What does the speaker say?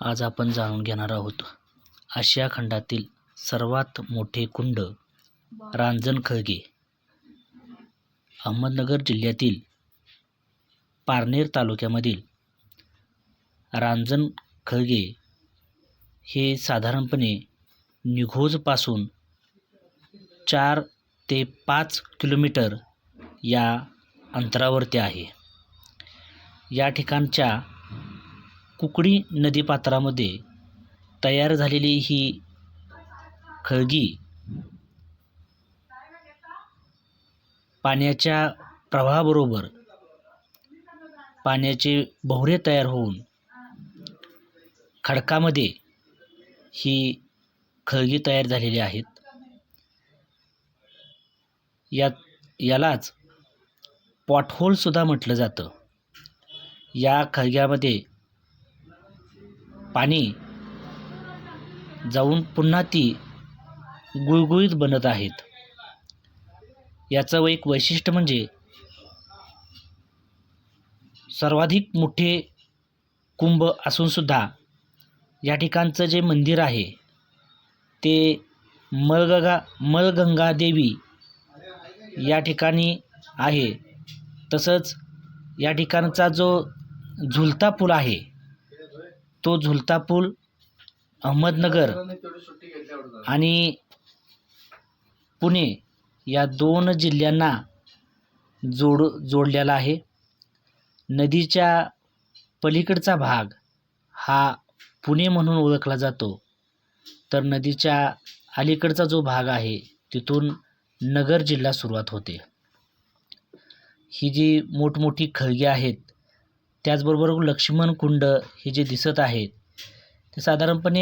आज आपण जाणून घेणार आहोत. आशिया खंडातील सर्वात मोठे कुंड रांजणखळगे अहमदनगर जिल्ह्यातील पारनेर तालुक्यामधील रांजणखळगे हे साधारणपणे निघोजपासून चार ते पाच किलोमीटर या अंतरावरती आहे. या ठिकाणच्या कुकडी नदीपात्रामध्ये तयार झालेली ही खळगी पाण्याच्या प्रवाहाबरोबर पाण्याचे भोवरे तयार होऊन खडकामध्ये ही खळगी तयार झालेली आहेत. या यालाच पॉटहोलसुद्धा म्हटलं जातं. या खळग्यामध्ये पाणी जाऊन पुन्हा ती गुळगुळीत बनत आहेत. याचं एक वैशिष्ट्य म्हणजे सर्वाधिक मोठे कुंभ असूनसुद्धा या ठिकाणचं जे मंदिर आहे ते मळगगा मलगंगा देवी या ठिकाणी आहे. तसंच या ठिकाणचा जो झुलता पूल आहे तो झुलता पूल अहमदनगर आणि पुणे या दोन जिल्ह्यांना जोड जोडलेला आहे. नदीच्या पलीकडचा भाग हा पुणे म्हणून ओळखला जातो. तर नदीच्या अलीकडचा जो भाग आहे तिथून नगर जिल्हा सुरुवात होते. ही जी मोठमोठी खळगी आहेत त्याचबरोबर लक्ष्मण कुंड हे जे दिसत आहेत ते साधारणपणे